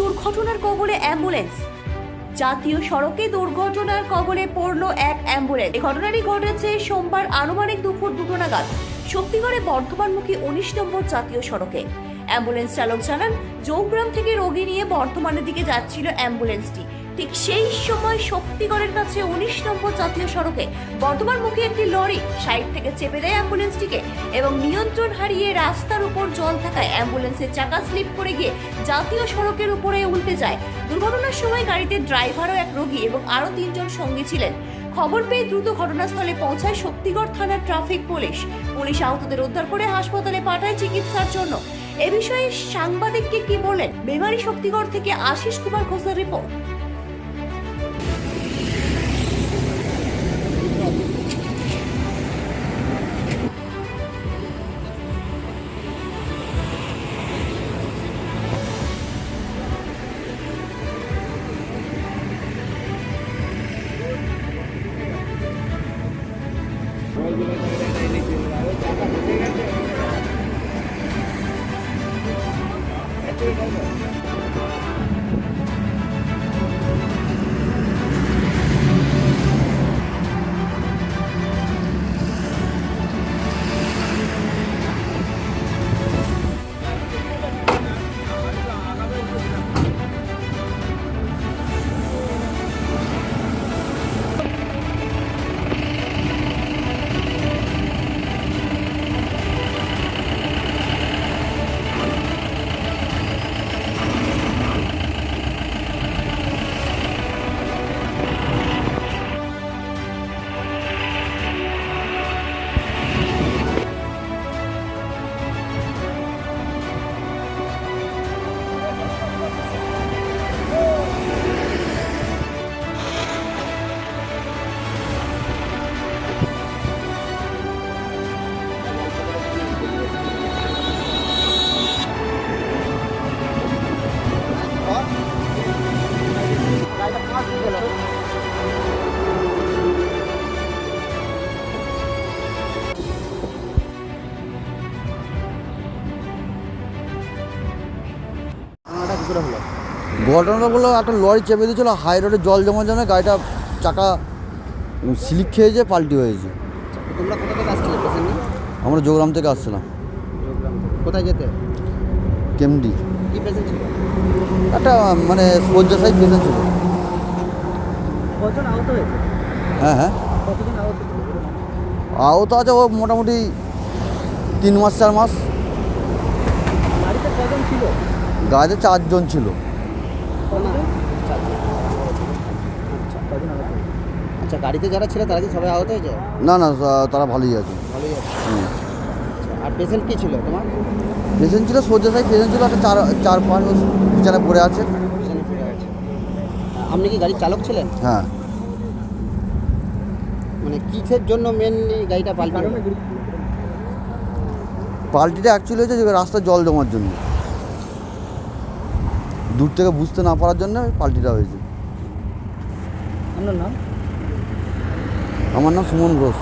দুর্ঘটনার কবলে অ্যাম্বুলেন্স। জাতীয় সড়কে দুর্ঘটনার কবলে পড়ল এক অ্যাম্বুলেন্স। ঘটনাটি ঘটেছে সোমবার আনুমানিক দুপুর দুটো নাগাদ, শক্তিগড়ে বর্ধমানমুখী উনিশ নম্বর জাতীয় সড়কে। অ্যাম্বুলেন্স চালক জানান, জৌগ্রাম থেকে রোগী নিয়ে বর্ধমানের দিকে যাচ্ছিল অ্যাম্বুলেন্সটি। ঠিক সেই সময় শক্তিগড়ের কাছে উনিশ নম্বর জাতীয় সড়কে বর্ধমানমুখী একটি লরি সাইড থেকে চেপে দেয় অ্যাম্বুলেন্সটিকে এবং নিয়ন্ত্রণ হারিয়ে রাস্তার উপর জল থাকায় অ্যাম্বুলেন্সের চাকা স্লিপ করে গিয়ে জাতীয় সড়কের উপরে উল্টে যায়। দুর্ঘটনার সময় গাড়িতে ড্রাইভারও এক রোগী এবং আরও তিনজন সঙ্গী ছিলেন। খবর পেয়ে দ্রুত ঘটনাস্থলে পৌঁছায় শক্তিগড় থানার ট্রাফিক পুলিশ। পুলিশ আহতদের উদ্ধার করে হাসপাতালে পাঠায় চিকিৎসার জন্য। এ বিষয়ে সাংবাদিককে কি বলেন? মেমারি শক্তিগড় থেকে আশিস কুমার ঘোষের রিপোর্ট। ঘটনাটা কি করে হলো? ঘটনাটা বলল একটা লরি চেপে দিয়েছিল হাই রোডে জল জমার জন্য গাড়িটা চাকা স্লিপ খেয়েছে পাল্টি হয়েছে। তোমরা কোথা থেকে আসছিলে আমরা যোগরাম থেকে আসছিলাম। কোথায় যেতে? কেমডি। কি পেশেন্ট ছিল? একটা মানে শয্যাশায়ী পেশেন্ট ছিল। কজন আহত হয়েছে? হ্যাঁ হ্যাঁ। কতজন আহত আহত আছে ও মোটামুটি তিন মাস চার মাস। কজন ছিল? গাড়িতে চারজন ছিল। আচ্ছা গাড়িতে যারা ছিল তারা কি সবাই আহত হয়েছে? না না তারা ভালোই আছে। ভালোই আছে। হুম। আচ্ছা, আর পেশেন্ট কি ছিল তোমার? পেশেন্ট ছিল শয্যাশায়ী পেশেন্ট ছিল একটা চার চার পাঁচ মাস বিছানায় পড়ে আছে। গেছে আপনি কি গাড়ির চালক ছিলেন? হ্যাঁ। মানে কিসের জন্য মেনলি গাড়িটা পাল্টে? হলো? পাল্টিটা অ্যাকচুয়ালি হয়েছে যে রাস্তায় জল জমার জন্য। দূর থেকে বুঝতে না পারার জন্য পাল্টিটা হয়েছে। আপনার নাম? আমার নাম সুমন ঘোষ।